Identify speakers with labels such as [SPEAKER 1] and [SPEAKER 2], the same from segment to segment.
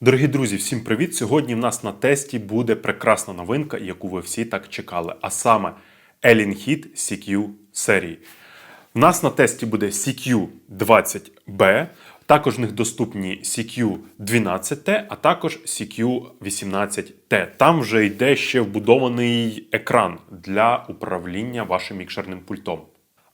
[SPEAKER 1] Дорогі друзі, всім привіт! Сьогодні в нас на тесті буде прекрасна новинка, яку ви всі так чекали, а саме Elinhit CQ серії. В нас на тесті буде CQ20B, також в них доступні CQ12T, а також CQ18T. Там вже йде ще вбудований екран для управління вашим мікшерним пультом.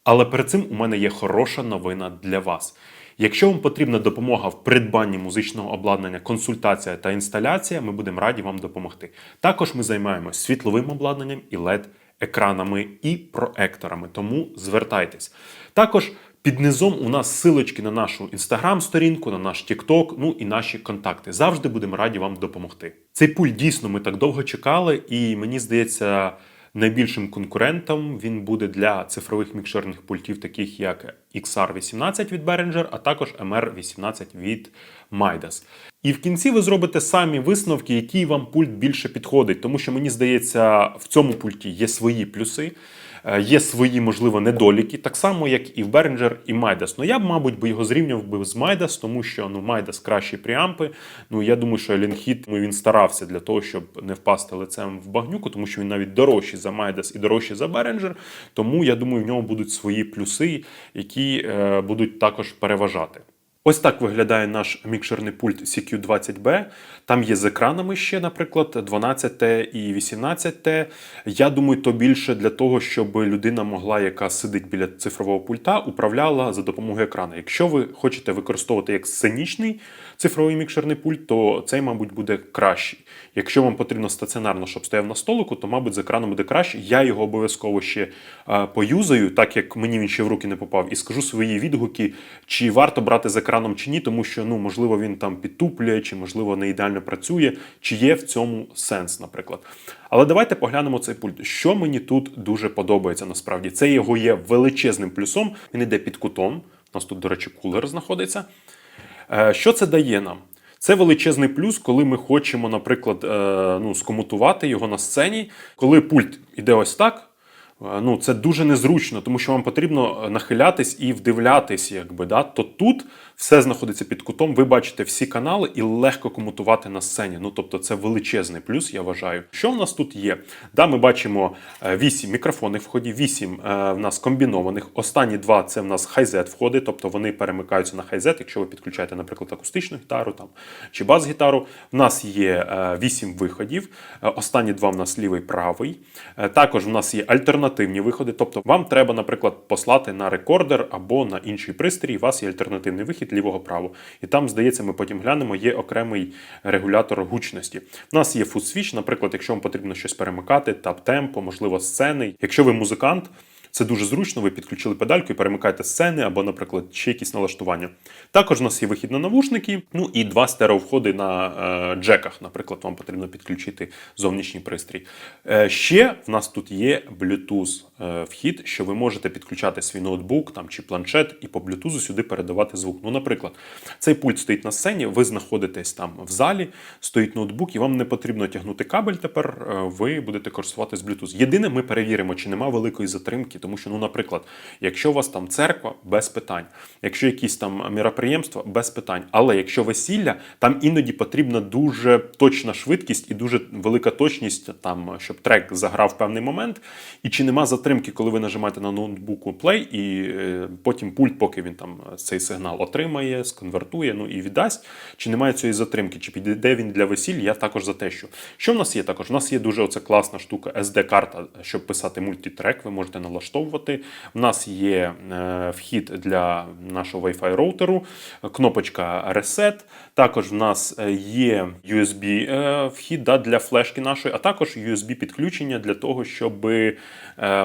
[SPEAKER 1] Але перед цим у мене є хороша новина для вас. Якщо вам потрібна допомога в придбанні музичного обладнання, консультація та інсталяція, ми будемо раді вам допомогти. Також ми займаємося світловим обладнанням і led екранами і проекторами, тому звертайтесь. Також під низом у нас силочки на нашу інстаграм-сторінку, на наш TikTok, ну і наші контакти. Завжди будемо раді вам допомогти. Цей пульт дійсно ми так довго чекали, і мені здається, найбільшим конкурентом він буде для цифрових мікшерних пультів, таких як XR18 від Behringer, а також MR18 від Midas. І в кінці ви зробите самі висновки, який вам пульт більше підходить, тому що мені здається, в цьому пульті є свої плюси. Е, Є свої, можливо, недоліки, так само, як і в Behringer і Midas. Ну я б, мабуть, би його зрівняв би з Midas, тому що ну Midas кращі преампи. Ну я думаю, що Elenhit, ну, він старався для того, щоб не впасти лицем в багнюку, тому що він навіть дорожчий за Midas і дорожчий за Behringer. Тому я думаю, в нього будуть свої плюси, які е, будуть також переважати. Ось так виглядає наш мікшерний пульт CQ20B. Там є з екранами ще, наприклад, 12T і 18T. Я думаю, то більше для того, щоб людина могла, яка сидить біля цифрового пульта, управляла за допомогою екрану. Якщо ви хочете використовувати як сценічний цифровий мікшерний пульт, то цей, мабуть, буде кращий. Якщо вам потрібно стаціонарно, щоб стояв на столику, то, мабуть, з екраном буде краще. Я його обов'язково ще е, поюзаю, так як мені він ще в руки не попав, і скажу свої відгуки, чи варто брати з екраном чи ні, тому що ну можливо він там підтуплює, чи можливо не ідеально працює, чи є в цьому сенс, наприклад. Але давайте поглянемо цей пульт. Що мені тут дуже подобається насправді. Це його є величезним плюсом. Він іде під кутом. У нас тут, до речі, кулер знаходиться. Е, Що це дає нам? Це величезний плюс, коли ми хочемо, наприклад, е, ну, скомутувати його на сцені. Коли пульт іде ось так, е, ну, це дуже незручно, тому що вам потрібно нахилятись і вдивлятись, якби, да? то тут все знаходиться під кутом, ви бачите всі канали і легко комутувати на сцені. Ну, тобто це величезний плюс, я вважаю. Що в нас тут є? Да, ми бачимо 8 мікрофонних входів, 8 в нас комбінованих. Останні два це в нас хайзет входи, тобто вони перемикаються на хайзет, якщо ви підключаєте, наприклад, акустичну гітару там, чи бас-гітару. В нас є 8 виходів. Е, Останні два в нас лівий правий. Е, Також в нас є альтернативні виходи. Тобто вам треба, наприклад, послати на рекордер або на інший пристрій. У вас є альтернативний вихід лівого право. І там, здається, ми потім глянемо, є окремий регулятор гучності. У нас є футсвіч, наприклад, якщо вам потрібно щось перемикати, тап-темпо, можливо, сцени. Якщо ви музикант. Це дуже зручно, ви підключили педальку і перемикаєте сцени або, наприклад, ще якісь налаштування. Також у нас є вихід на навушники, ну і два стереовходи на е, джеках. Наприклад, вам потрібно підключити зовнішній пристрій. Е, ще в нас тут є Bluetooth е, вхід, що ви можете підключати свій ноутбук там, чи планшет і по Bluetooth сюди передавати звук. Ну, наприклад, цей пульт стоїть на сцені, ви знаходитесь там в залі, стоїть ноутбук, і вам не потрібно тягнути кабель. Тепер е, ви будете користуватись Bluetooth. Єдине, ми перевіримо, чи нема великої затримки, тому що, ну, наприклад, якщо у вас там церква, без питань, якщо якісь там міроприємства, без питань. Але якщо весілля, там іноді потрібна дуже точна швидкість і дуже велика точність, там, щоб трек заграв в певний момент. І чи нема затримки, коли ви нажимаєте на ноутбуку play, і е, потім пульт, поки він там цей сигнал отримає, сконвертує, ну і віддасть, чи немає цієї затримки, чи підійде він для весілля, я також за те, що. Що в нас є також? У нас є дуже оця класна штука SD-карта, щоб писати мультитрек, ви можете налаштовувати. У нас є е, вхід для нашого Wi-Fi роутеру, кнопочка Reset. Також в нас е, є USB е, да, для флешки нашої, а також USB підключення для того, щоб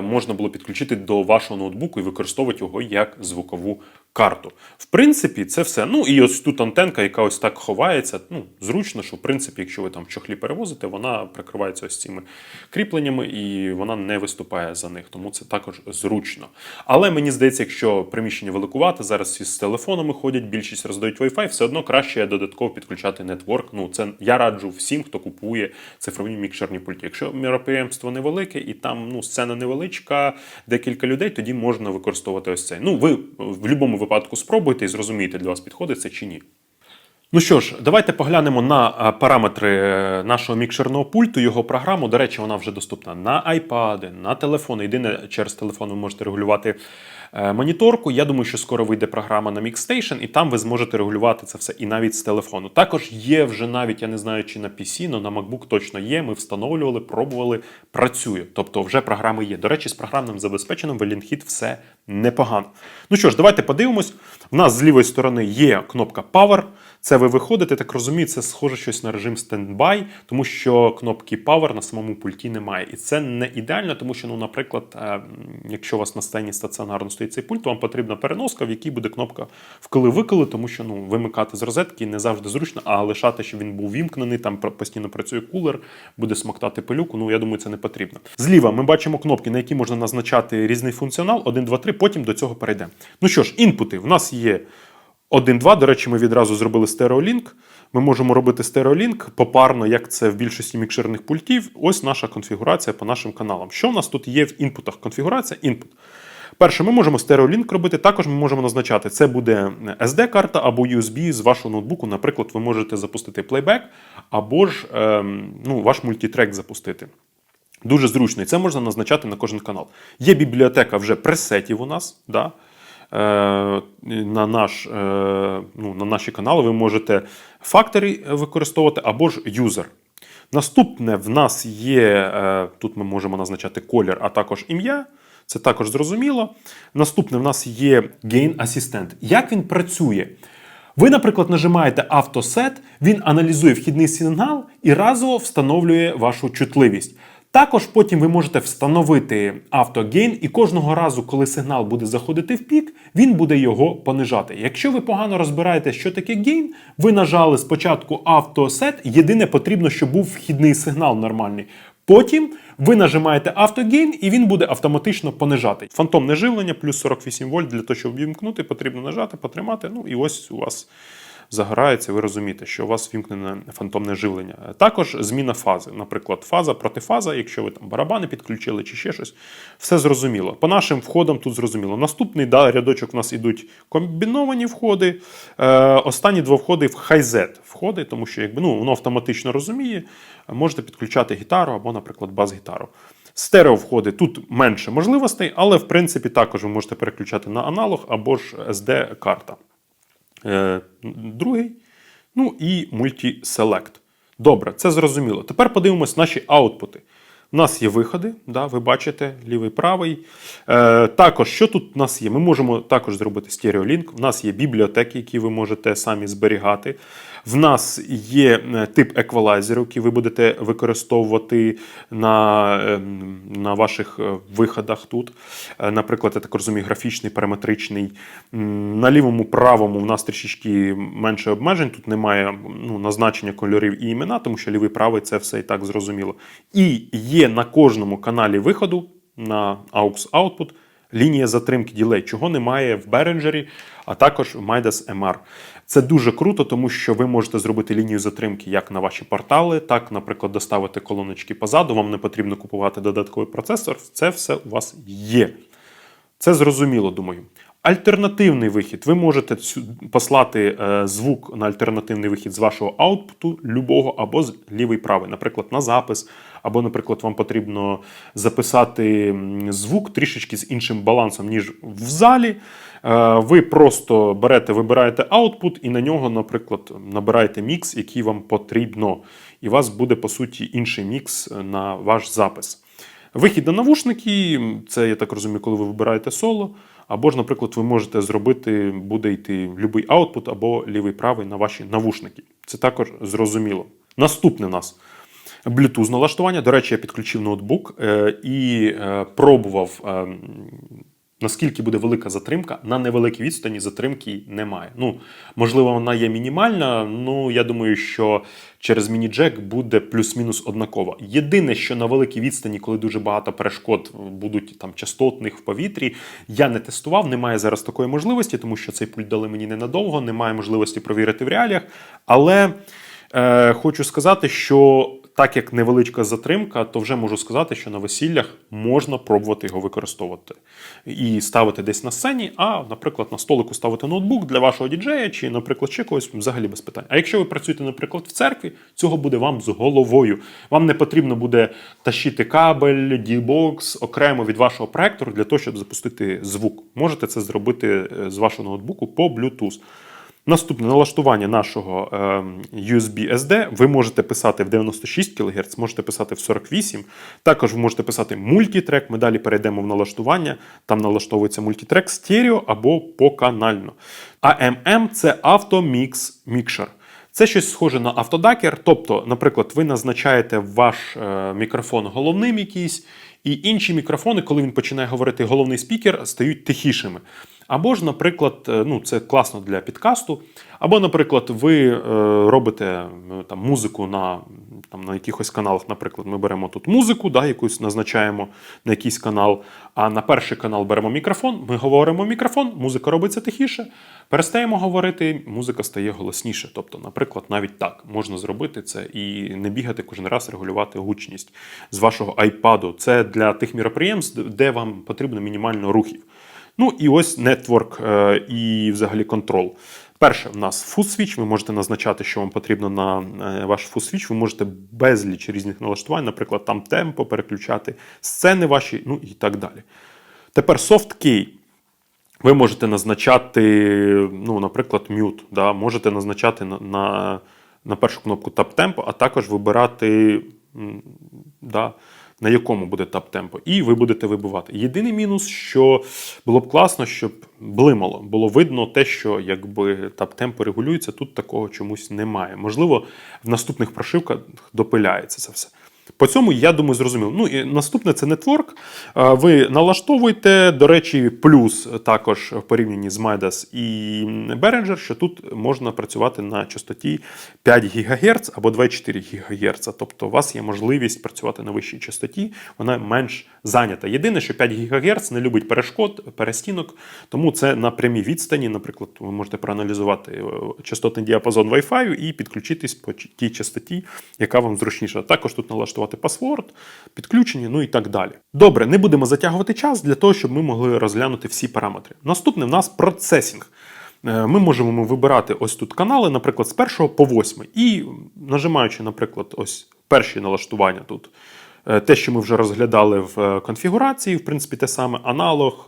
[SPEAKER 1] можна було підключити до вашого ноутбуку і використовувати його як звукову карту. В принципі, це все. Ну і ось тут антенка, яка ось так ховається. Ну, зручно, що в принципі, якщо ви там чохлі перевозите, вона прикривається ось цими кріпленнями і вона не виступає за них. Тому це також зручно. Але мені здається, якщо приміщення великувате, зараз всі з телефонами ходять, більшість роздають Wi-Fi, все одно краще додатково підключати нетворк. Ну, це я раджу всім, хто купує цифрові мікшерні пульти. Якщо міроприємство невелике і там ну, сцена невеличка, декілька людей, тоді можна використовувати ось цей. Ну, ви в будь-якому випадку спробуйте і зрозумійте, для вас підходить це чи ні. Ну що ж, давайте поглянемо на параметри е, нашого мікшерного пульту, його програму. До речі, вона вже доступна на iPad, на телефони. Єдине, через телефон ви можете регулювати е, моніторку. Я думаю, що скоро вийде програма на MixStation, і там ви зможете регулювати це все і навіть з телефону. Також є вже навіть, я не знаю, чи на PC, але на MacBook точно є. Ми встановлювали, пробували, працює. Тобто вже програми є. До речі, з програмним забезпеченням в все непогано. Ну що ж, давайте подивимось. У нас з лівої сторони є кнопка Power. Це ви виходите, так розумію, це схоже щось на режим стендбай, тому що кнопки Power на самому пульті немає. І це не ідеально, тому що, ну, наприклад, е, якщо у вас на сцені стаціонарно стоїть цей пульт, вам потрібна переноска, в якій буде кнопка вколи-виколи, тому що ну, вимикати з розетки не завжди зручно, а лишати, щоб він був вімкнений, там постійно працює кулер, буде смоктати пилюку. Ну, я думаю, це не потрібно. Зліва ми бачимо кнопки, на які можна назначати різний функціонал, 1, 2, 3, потім до цього перейдемо. Ну що ж, інпути. В нас є 1-2, до речі, ми відразу зробили стереолінк. Ми можемо робити стереолінк попарно, як це в більшості мікшерних пультів. Ось наша конфігурація по нашим каналам. Що в нас тут є в інпутах? Конфігурація, інпут. Перше, ми можемо стереолінк робити. Також ми можемо назначати, це буде SD-карта або USB з вашого ноутбуку. Наприклад, ви можете запустити плейбек, або ж ем, ну, ваш мультитрек запустити. Дуже зручно, і це можна назначати на кожен канал. Є бібліотека вже пресетів у нас. Да? Е, на, наш, е, ну, на наші канали ви можете фактори використовувати або ж юзер. Наступне в нас є, е, тут ми можемо назначати колір, а також ім'я. Це також зрозуміло. Наступне в нас є Gain Assistant. Як він працює? Ви, наприклад, нажимаєте автосет, він аналізує вхідний сигнал і разово встановлює вашу чутливість. Також потім ви можете встановити автогейн, і кожного разу, коли сигнал буде заходити в пік, він буде його понижати. Якщо ви погано розбираєте, що таке гейн, ви нажали спочатку автосет, єдине потрібно, щоб був вхідний сигнал нормальний. Потім ви нажимаєте автогейн, і він буде автоматично понижати. Фантомне живлення плюс 48 вольт для того, щоб вімкнути, потрібно нажати, потримати. Ну і ось у вас загорається, ви розумієте, що у вас вімкнене фантомне живлення. Також зміна фази, наприклад, фаза, протифаза, якщо ви там барабани підключили чи ще щось, все зрозуміло. По нашим входам тут зрозуміло. Наступний да, рядочок у нас ідуть комбіновані входи. Е, останні два входи в хайзет входи, тому що якби, ну, воно автоматично розуміє, можете підключати гітару або, наприклад, бас-гітару. Стерео входи тут менше можливостей, але в принципі також ви можете переключати на аналог або ж SD-карта. Е, Другий. Ну і мультіселект. Добре, це зрозуміло. Тепер подивимось наші аутпути. У нас є виходи, да, ви бачите, лівий, правий. Е, також, що тут у нас є? Ми можемо також зробити стереолінк. У нас є бібліотеки, які ви можете самі зберігати. В нас є е, тип еквалайзеру, який ви будете використовувати на, е, на ваших е, виходах тут. Наприклад, я так розумію, графічний, параметричний. На лівому, правому в нас трішечки менше обмежень. Тут немає ну, назначення кольорів і імена, тому що лівий правий це все і так зрозуміло. І є на кожному каналі виходу на AUX Output лінія затримки ділей, чого немає в Беренджері, а також в Midas MR. Це дуже круто, тому що ви можете зробити лінію затримки як на ваші портали, так, наприклад, доставити колоночки позаду. Вам не потрібно купувати додатковий процесор. Це все у вас є. Це зрозуміло, думаю. Альтернативний вихід. Ви можете послати е, звук на альтернативний вихід з вашого аутпуту любого або з лівий правий, наприклад, на запис, або, наприклад, вам потрібно записати звук трішечки з іншим балансом, ніж в залі. Е, Ви просто берете, вибираєте аутпут і на нього, наприклад, набираєте мікс, який вам потрібно. І у вас буде, по суті, інший мікс на ваш запис. Вихід на навушники це, я так розумію, коли ви вибираєте соло. Або ж, наприклад, ви можете зробити, буде йти будь-який аутпут або лівий правий на ваші навушники. Це також зрозуміло. Наступне у нас Bluetooth налаштування. До речі, я підключив ноутбук е, і е, пробував. Наскільки буде велика затримка, на невеликій відстані затримки немає. Ну, можливо, вона є мінімальна. Ну, я думаю, що через міні-джек буде плюс-мінус однаково. Єдине, що на великій відстані, коли дуже багато перешкод будуть там частотних в повітрі, я не тестував, немає зараз такої можливості, тому що цей пульт дали мені ненадовго, немає можливості провірити в реаліях. Але е, хочу сказати, що так як невеличка затримка, то вже можу сказати, що на весіллях можна пробувати його використовувати і ставити десь на сцені, а, наприклад, на столику ставити ноутбук для вашого діджея чи, наприклад, ще когось взагалі без питань. А якщо ви працюєте, наприклад, в церкві, цього буде вам з головою. Вам не потрібно буде тащити кабель, D-Box окремо від вашого проектору для того, щоб запустити звук. Можете це зробити е, з вашого ноутбуку по Bluetooth. Наступне налаштування нашого USB SD ви можете писати в 96 кГц, можете писати в 48. Також ви можете писати мультітрек. Ми далі перейдемо в налаштування. Там налаштовується мультітрек стерео або поканально. AMM – це Auto Mix Mixer. Це щось схоже на автодакер. Тобто, наприклад, ви назначаєте ваш е, мікрофон головним якийсь, і інші мікрофони, коли він починає говорити головний спікер, стають тихішими. Або ж, наприклад, е, ну це класно для підкасту. Або, наприклад, ви е, робите е, там музику на там на якихось каналах. Наприклад, ми беремо тут музику, да, якусь назначаємо на якийсь канал. А на перший канал беремо мікрофон. Ми говоримо мікрофон, музика робиться тихіше. Перестаємо говорити, музика стає голосніше. Тобто, наприклад, навіть так можна зробити це і не бігати кожен раз регулювати гучність з вашого айпаду. Це для тих міроприємств, де вам потрібно мінімально рухів. Ну і ось нетворк е, і взагалі контрол. Перше, в нас фуд-свіч, ви можете назначати, що вам потрібно на е, ваш фуд-свіч. Ви можете безліч різних налаштувань, наприклад, там темпо переключати, сцени ваші, ну і так далі. Тепер soft key. Ви можете назначати, ну, наприклад, mute. Да? Можете назначати на, на, на першу кнопку Tap Tempo, а також вибирати, да, на якому буде тап темпо, і ви будете вибивати. Єдиний мінус, що було б класно, щоб блимало, було видно те, що якби тап темпо регулюється, тут такого чомусь немає. Можливо, в наступних прошивках допиляється це все. По цьому, я думаю, зрозуміло. Ну і наступне це нетворк. Ви налаштовуєте, до речі, плюс також в порівнянні з Midas і Behringer, що тут можна працювати на частоті 5 ГГц або 24 ГГц. Тобто у вас є можливість працювати на вищій частоті, вона менш зайнята. Єдине, що 5 ГГц не любить перешкод, перестінок, тому це на прямій відстані. Наприклад, ви можете проаналізувати е, частотний діапазон Wi-Fi і підключитись по тій частоті, яка вам зручніша. Також тут налаштувати пасворд, підключення, ну і так далі. Добре, не будемо затягувати час для того, щоб ми могли розглянути всі параметри. Наступне в нас процесінг. Е, Ми можемо вибирати ось тут канали, наприклад, з 1 по 8. І нажимаючи, наприклад, ось перші налаштування тут. Е, Те, що ми вже розглядали в е, конфігурації, в принципі, те саме аналог,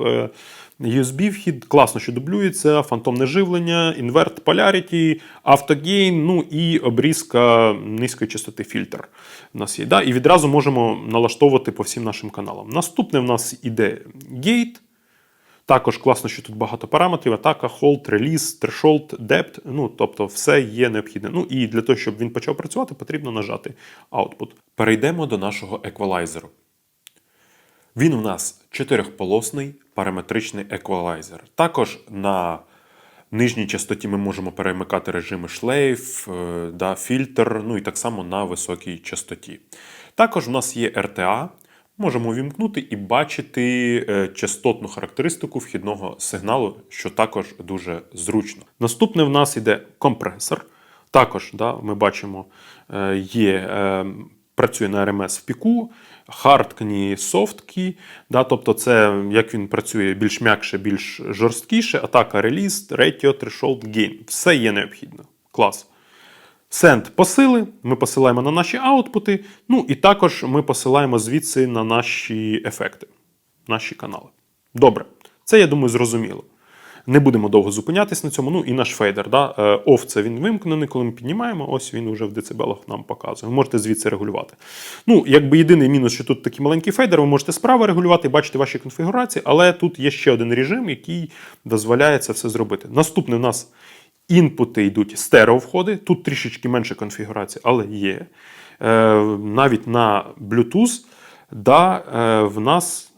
[SPEAKER 1] USB-вхід, класно, що дублюється, фантомне живлення, інверт Polarity, автогейн, ну і обрізка низької частоти фільтр. У нас є. Да? І відразу можемо налаштовувати по всім нашим каналам. Наступне в нас іде гейт. Також класно, що тут багато параметрів: атака, холд, реліз, трешолд, депт. Ну, тобто, все є необхідне. Ну і для того, щоб він почав працювати, потрібно нажати Output. Перейдемо до нашого еквалайзеру. Він у нас чотирьохполосний параметричний еквалайзер. Також на нижній частоті ми можемо перемикати режими шлейф, е, да, фільтр, ну і так само на високій частоті. Також у нас є RTA. Можемо увімкнути і бачити е, частотну характеристику вхідного сигналу, що також дуже зручно. Наступне в нас йде компресор. Також да, ми бачимо, е, є, працює на RMS в піку, хардкні, софткі. Да, тобто, це як він працює більш м'якше, більш жорсткіше. Атака, реліз, ретіо, трешолд, гейн. Все є необхідно. Клас. Send посили, ми посилаємо на наші аутпути, ну і також ми посилаємо звідси на наші ефекти, наші канали. Добре, це я думаю зрозуміло. Не будемо довго зупинятись на цьому. Ну і наш фейдер. Да? Е, Off це він вимкнений, коли ми піднімаємо, ось він вже в децибелах нам показує. Ви можете звідси регулювати. Ну, якби єдиний мінус, що тут такий маленький фейдер, ви можете справа регулювати, бачите ваші конфігурації, але тут є ще один режим, який дозволяє це все зробити. Наступний у нас Інпути йдуть стерео входи. Тут трішечки менше конфігурації, але є. Е, навіть на Bluetooth, да, е, в нас.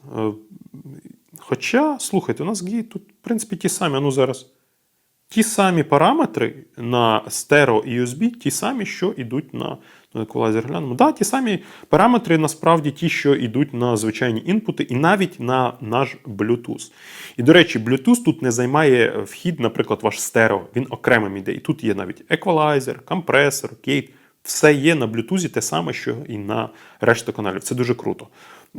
[SPEAKER 1] Хоча, слухайте, у нас гей тут, в принципі, ті самі. Ну зараз. Ті самі параметри на стерео і USB, ті самі, що йдуть на ну, еквалайзер глянемо. Да, ті самі параметри насправді ті, що йдуть на звичайні інпути, і навіть на наш Bluetooth. І, до речі, Bluetooth тут не займає вхід, наприклад, ваш стерео, він окремим іде. І тут є навіть еквалайзер, компресор, кейт. Все є на блютузі те саме, що і на решті каналів. Це дуже круто.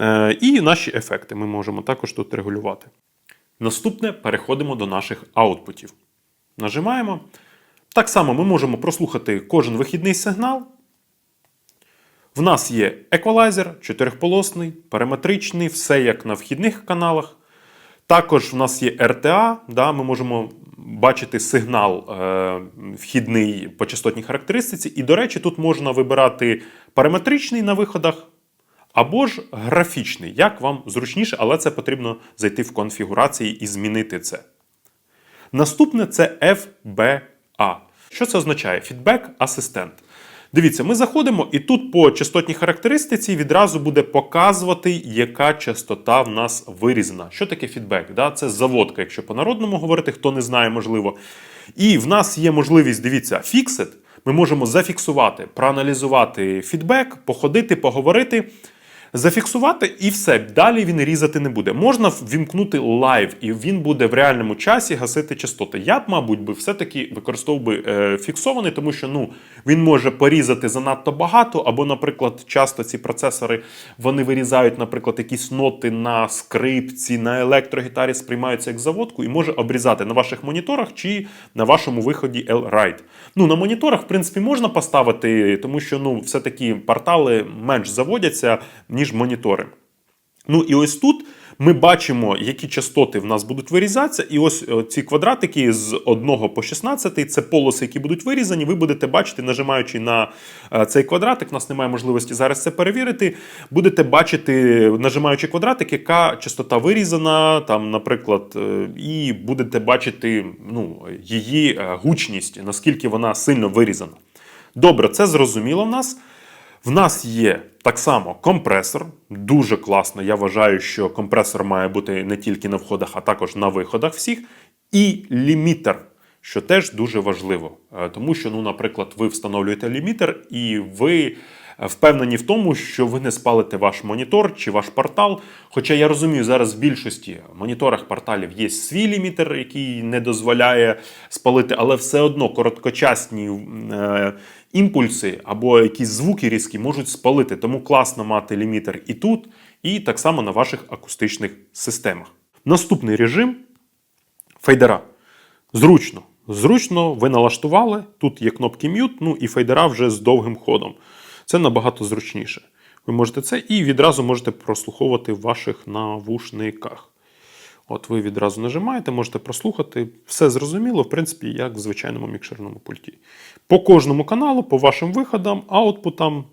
[SPEAKER 1] Е, і наші ефекти ми можемо також тут регулювати. Наступне переходимо до наших аутпутів. Нажимаємо. Так само ми можемо прослухати кожен вихідний сигнал. В нас є еквалайзер, чотирьохполосний, параметричний, все як на вхідних каналах. Також в нас є RTA, да, ми можемо бачити сигнал е, вхідний по частотній характеристиці. І, до речі, тут можна вибирати параметричний на виходах або ж графічний, як вам зручніше, але це потрібно зайти в конфігурації і змінити це. Наступне це FBA. Що це означає? Фідбек асистент. Дивіться, ми заходимо, і тут по частотній характеристиці відразу буде показувати, яка частота в нас вирізана. Що таке фідбек? Да? Це заводка, якщо по-народному говорити, хто не знає, можливо. І в нас є можливість, дивіться, фіксит. Ми можемо зафіксувати, проаналізувати фідбек, походити, поговорити. Зафіксувати і все. Далі він різати не буде. Можна ввімкнути лайв, і він буде в реальному часі гасити частоти. Я б, мабуть, би все-таки використовував би е, фіксований, тому що ну, він може порізати занадто багато, або, наприклад, часто ці процесори вони вирізають, наприклад, якісь ноти на скрипці, на електрогітарі сприймаються як заводку, і може обрізати на ваших моніторах чи на вашому виході L-Ride. Ну, на моніторах, в принципі, можна поставити, тому що ну, все-таки портали менш заводяться, ніж монітори. Ну і ось тут ми бачимо, які частоти в нас будуть вирізатися. І ось е, ці квадратики з 1 по 16 це полоси, які будуть вирізані. Ви будете бачити, нажимаючи на е, цей квадратик, у нас немає можливості зараз це перевірити. Будете бачити, нажимаючи квадратик, яка частота вирізана, там, наприклад, е, і будете бачити ну, її гучність, наскільки вона сильно вирізана. Добре, це зрозуміло в нас. В нас є так само компресор. Дуже класно. Я вважаю, що компресор має бути не тільки на входах, а також на виходах всіх. І лімітер, що теж дуже важливо. Е, Тому що, ну, наприклад, ви встановлюєте лімітер, і ви впевнені в тому, що ви не спалите ваш монітор чи ваш портал. Хоча я розумію, зараз в більшості моніторах порталів є свій лімітер, який не дозволяє спалити, але все одно короткочасні е, імпульси або якісь звуки різкі можуть спалити. Тому класно мати лімітер і тут, і так само на ваших акустичних системах. Наступний режим фейдера. Зручно. Зручно, ви налаштували. Тут є кнопки Mute, ну і фейдера вже з довгим ходом. Це набагато зручніше. Ви можете це і відразу можете прослуховувати в ваших навушниках. От ви відразу нажимаєте, можете прослухати. Все зрозуміло, в принципі, як в звичайному мікшерному пульті. По кожному каналу, по вашим виходам, аутпутам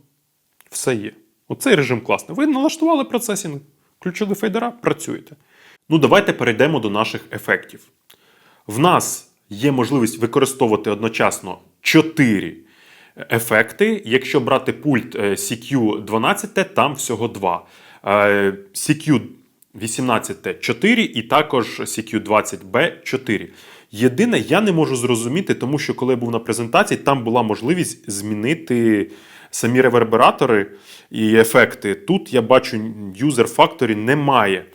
[SPEAKER 1] все є. Оцей режим класний. Ви налаштували процесінг, включили фейдера, працюєте. Ну, давайте перейдемо до наших ефектів. В нас є можливість використовувати одночасно 4 ефекти. Якщо брати пульт е, CQ12, там всього 2. CQ 18 4 і також CQ20B 4. Єдине, я не можу зрозуміти, тому що коли я був на презентації, там була можливість змінити самі ревербератори і ефекти. Тут я бачу, Factory немає.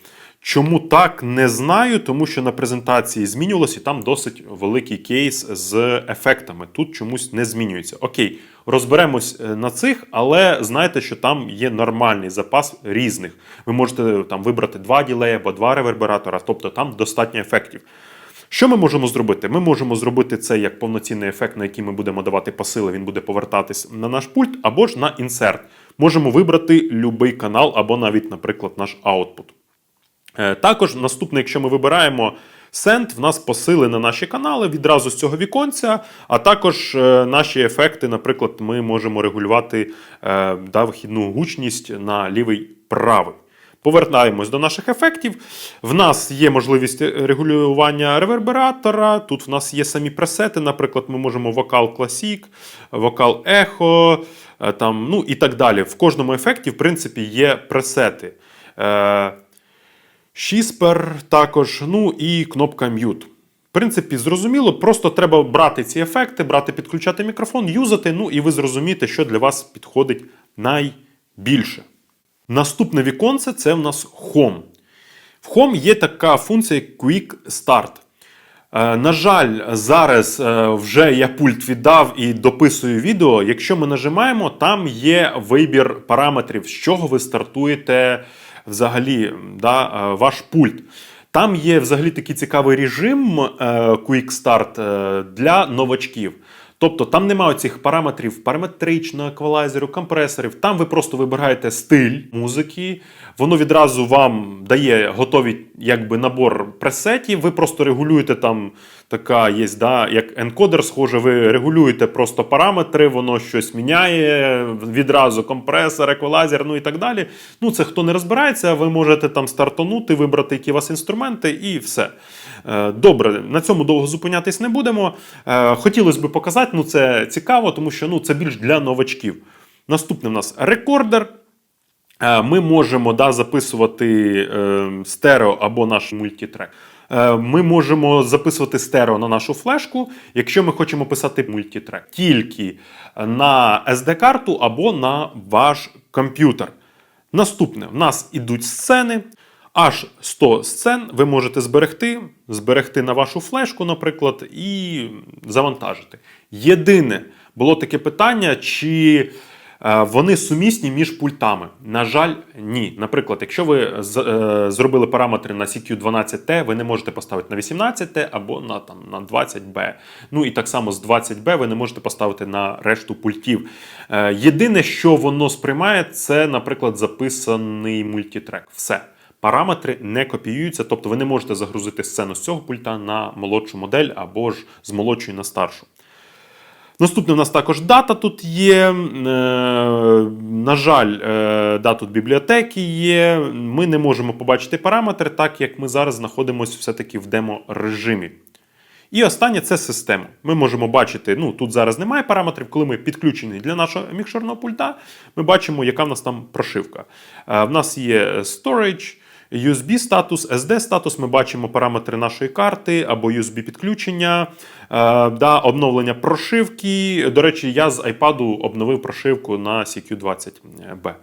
[SPEAKER 1] Чому так, не знаю, тому що на презентації змінювалося, і там досить великий кейс з ефектами. Тут чомусь не змінюється. Окей, розберемось е, на цих, але знайте, що там є нормальний запас різних. Ви можете там вибрати два ділеї або два ревербератора, тобто там достатньо ефектів. Що ми можемо зробити? Ми можемо зробити це як повноцінний ефект, на який ми будемо давати посили, він буде повертатись на наш пульт, або ж на інсерт. Можемо вибрати будь-який канал, або навіть, наприклад, наш аутпут. Е, також наступне, якщо ми вибираємо Send, в нас посили на наші канали відразу з цього віконця, а також е, наші ефекти, наприклад, ми можемо регулювати е, да, вихідну гучність на лівий правий. Повертаємось до наших ефектів. В нас є можливість регулювання ревербератора. Тут в нас є самі пресети. Наприклад, ми можемо вокал класік, вокал ехо там, ну і так далі. В кожному ефекті, в принципі, є пресети. Шіспер також, ну і кнопка Mute. В принципі, зрозуміло, просто треба брати ці ефекти, брати, підключати мікрофон, юзати, ну і ви зрозумієте, що для вас підходить найбільше. Наступне віконце це в нас Home. В Home є така функція Quick Start. Е, На жаль, зараз е, вже я пульт віддав і дописую відео. Якщо ми нажимаємо, там є вибір параметрів, з чого ви стартуєте взагалі да, е, ваш пульт. Там є взагалі такий цікавий режим е, Quick Start е, для новачків. Тобто там немає цих параметрів параметричного еквалайзеру, компресорів. Там ви просто вибираєте стиль музики, воно відразу вам дає готовий якби набор пресетів. Ви просто регулюєте там така є, да, як енкодер, схоже, ви регулюєте просто параметри, воно щось міняє відразу компресор, еквалайзер, ну і так далі. Ну, це хто не розбирається, ви можете там стартанути, вибрати, які у вас інструменти, і все. Е, Добре, на цьому довго зупинятись не будемо. Е, Хотілося б показати, ну це цікаво, тому що ну, це більш для новачків. Наступний у нас рекордер. Е, Ми можемо да, записувати стерео або наш мультітрек. Е, Ми можемо записувати стерео на нашу флешку, якщо ми хочемо писати мультітрек тільки на SD-карту або на ваш комп'ютер. Наступне, в нас ідуть сцени. Аж 100 сцен ви можете зберегти, зберегти на вашу флешку, наприклад, і завантажити. Єдине було таке питання, чи вони сумісні між пультами. На жаль, ні. Наприклад, якщо ви з- е, зробили параметри на CQ12T, ви не можете поставити на 18T або на, там, на 20B. Ну і так само з 20B ви не можете поставити на решту пультів. Е, Єдине, що воно сприймає, це, наприклад, записаний мультітрек. Все. Параметри не копіюються, тобто ви не можете загрузити сцену з цього пульта на молодшу модель або ж з молодшої на старшу. Наступне у нас також дата тут є. Е, на жаль, е, да, тут бібліотеки є. Ми не можемо побачити параметри, так як ми зараз знаходимося все-таки в демо-режимі. І останнє це система. Ми можемо бачити, ну тут зараз немає параметрів, коли ми підключені для нашого мікшерного пульта, ми бачимо, яка в нас там прошивка. Е, В нас є storage, USB статус, SD статус. Ми бачимо параметри нашої карти або USB підключення, е, да, обновлення прошивки. До речі, я з iPad обновив прошивку на CQ20B.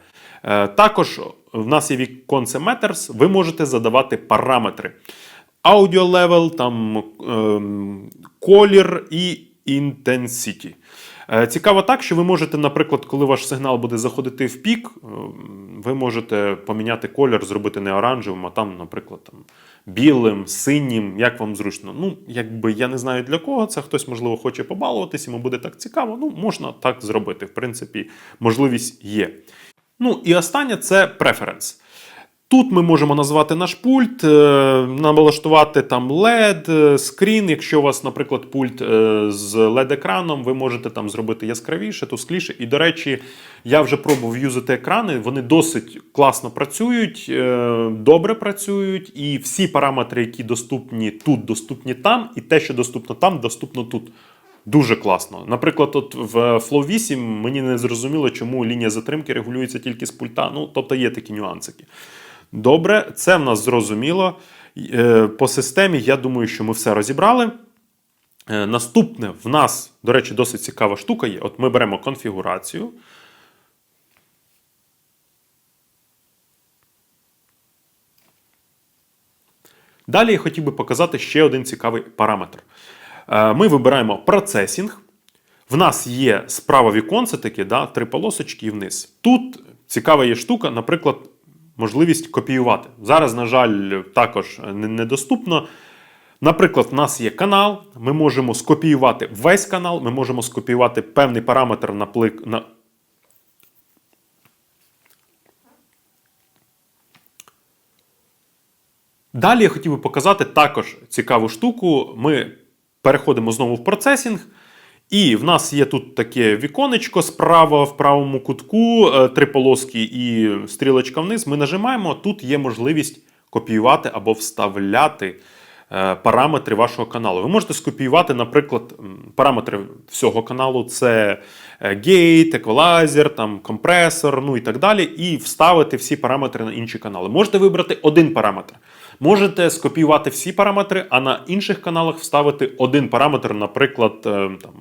[SPEAKER 1] Е, Також в нас є віконце Matters, ви можете задавати параметри. Level, там ем, колір і intensity. Е, Цікаво так, що ви можете, наприклад, коли ваш сигнал буде заходити в пік, ем, ви можете поміняти колір, зробити не оранжевим, а там, наприклад, там, білим, синім, як вам зручно. Ну, якби я не знаю для кого це, хтось, можливо, хоче побалуватись, йому буде так цікаво. Ну, можна так зробити. В принципі, можливість є. Ну і останнє це преференс. Тут ми можемо назвати наш пульт, е, налаштувати там LED, е, скрін. Якщо у вас, наприклад, пульт е, з LED-екраном, ви можете там зробити яскравіше, тускліше. І, до речі, я вже пробував юзати екрани, вони досить класно працюють, добре працюють, і всі параметри, які доступні тут, доступні там, і те, що доступно там, доступно тут. Дуже класно. Наприклад, от в Flow 8 мені не зрозуміло, чому лінія затримки регулюється тільки з пульта. Ну, тобто є такі нюансики. Добре, це в нас зрозуміло. Е, По системі, я думаю, що ми все розібрали. Е, Наступне в нас, до речі, досить цікава штука є. От ми беремо конфігурацію. Далі я хотів би показати ще один цікавий параметр. Е, Ми вибираємо процесінг. В нас є справа віконце таке, да, три полосочки і вниз. Тут цікава є штука, наприклад, можливість копіювати. Зараз, на жаль, також недоступно. Наприклад, в нас є канал, ми можемо скопіювати весь канал, ми можемо скопіювати певний параметр на плик. На... Далі я хотів би показати також цікаву штуку. Ми переходимо знову в процесінг. І в нас є тут таке віконечко справа в правому кутку, е, три полоски і стрілочка вниз. Ми нажимаємо. Тут є можливість копіювати або вставляти е, параметри вашого каналу. Ви можете скопіювати, наприклад, параметри всього каналу: це е, гейт, еквалайзер, там компресор, ну і так далі, і вставити всі параметри на інші канали. Можете вибрати один параметр. Можете скопіювати всі параметри, а на інших каналах вставити один параметр, наприклад, е, там,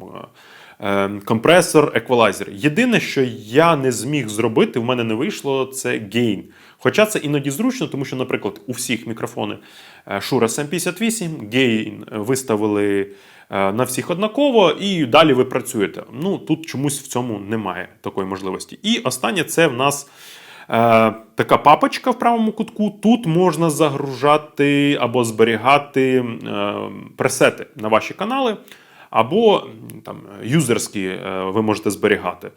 [SPEAKER 1] е, компресор, еквалайзер. Єдине, що я не зміг зробити, в мене не вийшло, це гейн. Хоча це іноді зручно, тому що, наприклад, у всіх мікрофони е, Shure SM58 гейн виставили е, на всіх однаково, і далі ви працюєте. Ну тут чомусь в цьому немає такої можливості. І останнє це в нас. Е, така папочка в правому кутку. Тут можна загружати або зберігати е, пресети на ваші канали, або там юзерські е, ви можете зберігати.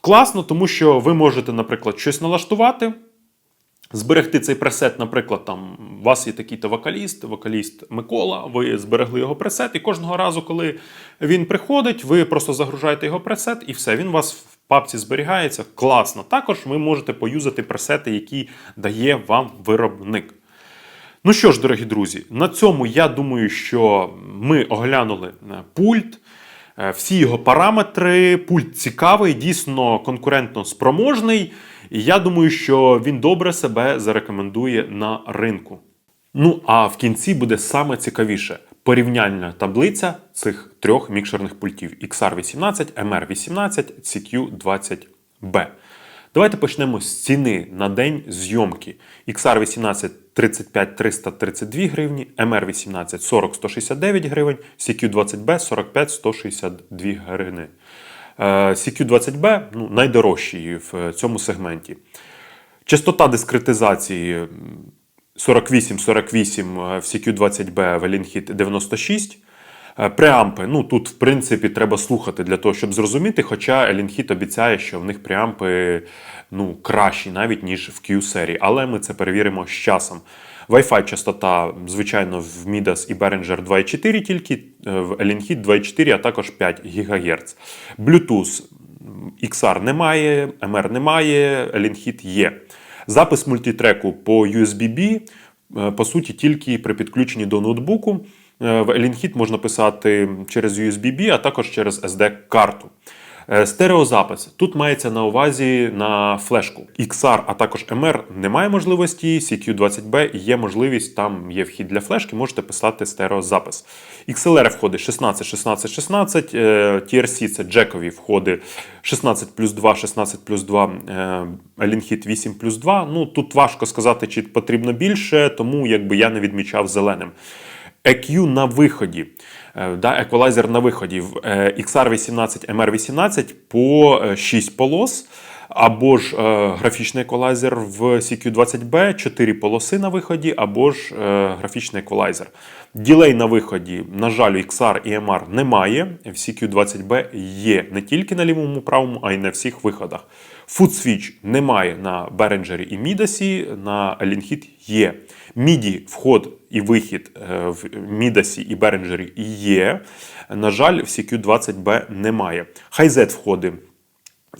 [SPEAKER 1] Класно, тому що ви можете, наприклад, щось налаштувати. Зберегти цей пресет, наприклад, там у вас є такий-то вокаліст, вокаліст Микола, ви зберегли його пресет, і кожного разу, коли він приходить, ви просто загружаєте його пресет, і все, він у вас папці зберігається. Класно. Також ви можете поюзати пресети, які дає вам виробник. Ну що ж, дорогі друзі, на цьому я думаю, що ми оглянули е, пульт. Е, Всі його параметри, пульт цікавий, дійсно конкурентно спроможний. І я думаю, що він добре себе зарекомендує на ринку. Ну а в кінці буде саме цікавіше порівняльна таблиця цих трьох мікшерних пультів XR18, MR18, CQ20B. Давайте почнемо з ціни на день зйомки. XR18 35 332 гривні, MR18 40 169 гривень, CQ20B 45 162 гривні. Е, CQ20B ну, найдорожчий в цьому сегменті. Частота дискретизації м, 48-48 в CQ20B в Elinhit 96. Е, Преампи, ну тут, в принципі, треба слухати для того, щоб зрозуміти. Хоча Elinhit обіцяє, що в них преампи ну, кращі навіть, ніж в Q-серії. Але ми це перевіримо з часом. Wi-Fi частота, звичайно, в Midas і Behringer 2.4 тільки, е, в Elinhit 2.4, а також 5 ГГц. Bluetooth XR немає, MR немає, Elinhit є. Запис мультитреку по USB-B, е, по суті, тільки при підключенні до ноутбуку. Е, В Elinhit можна писати через USB-B, а також через SD-карту. Е, Стереозапис. Тут мається на увазі на флешку. XR, а також MR немає можливості. CQ20B є можливість, там є вхід для флешки, можете писати стереозапис. XLR входи 16, 16, 16. е, TRC це джекові входи 16 плюс 2, 16 плюс 2, е, Elinhit 8 плюс 2. Ну тут важко сказати, чи потрібно більше, тому якби я не відмічав зеленим. EQ на виході, е, да, еквалайзер на виході в е, XR18, MR18 по е, 6 полос, або ж е, графічний еквалайзер в CQ20B, 4 полоси на виході, або ж е, графічний еквалайзер. Ділей на виході, на жаль, XR і MR немає. В CQ20B є не тільки на лівому правому, а й на всіх виходах. Switch немає на Behringer і Midas, на Elinhit є. MIDI вход і вихід е, в Midas і Behringer є. На жаль, в CQ20B немає. Hi-Z входи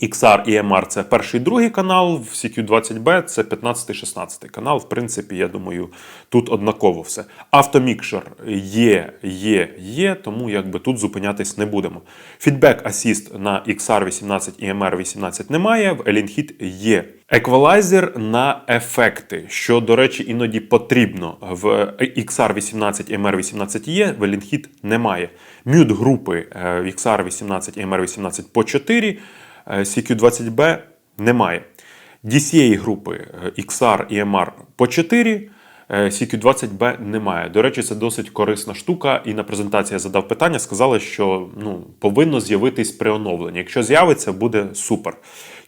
[SPEAKER 1] XR і MR це перший і другий канал, в CQ20B це 15-16 канал. В принципі, я думаю, тут однаково все. Автомікшер є, є, є, тому якби тут зупинятись не будемо. Фідбек Assist на XR18 і MR18 немає, в Elinhit є. Еквалайзер на ефекти, що, до речі, іноді потрібно. В XR18 і MR18 є, в Elinhit немає. Мют групи е, в XR18 і MR18 по 4. Е, CQ20B немає. DCA групи е, XR і MR по 4. е, CQ20B немає. До речі, це досить корисна штука. І на презентації я задав питання, сказали, що ну, повинно з'явитись при оновленні. Якщо з'явиться, буде супер.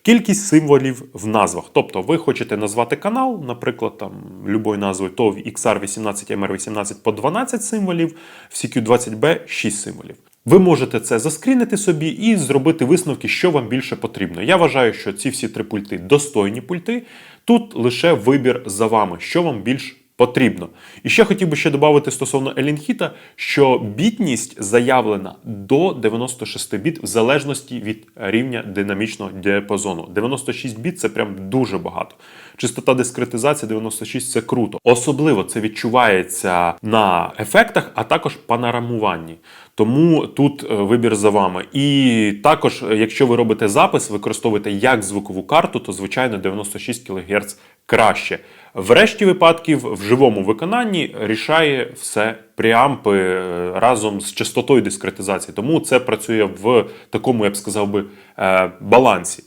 [SPEAKER 1] Кількість символів в назвах. Тобто, ви хочете назвати канал, наприклад, там любою назвою, то в XR18, MR18 по 12 символів, в CQ20B 6 символів. Ви можете це заскрінити собі і зробити висновки, що вам більше потрібно. Я вважаю, що ці всі три пульти достойні пульти. Тут лише вибір за вами, що вам більш потрібно. І ще хотів би ще додати стосовно Elinhit, що бітність заявлена до 96 біт в залежності від рівня динамічного діапазону. 96 біт це прям дуже багато. Частота дискретизації 96 це круто. Особливо це відчувається на ефектах, а також панорамуванні. Тому тут е, вибір за вами. І також, е, якщо ви робите запис, використовуєте як звукову карту, то звичайно 96 кГц краще. В решті випадків в живому виконанні рішає все преампи е, разом з частотою дискретизації. Тому це працює в такому, я б сказав би, е, балансі.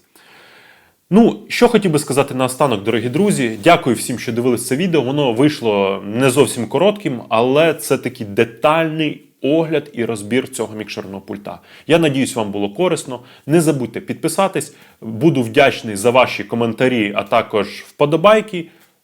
[SPEAKER 1] Ну, що хотів би сказати наостанок, дорогі друзі. Дякую всім, що дивились це відео. Воно вийшло не зовсім коротким, але це такий детальний огляд і розбір цього мікшерного пульта. Я надіюсь, вам було корисно. Не забудьте підписатись. Буду вдячний за ваші коментарі, а також вподобайки.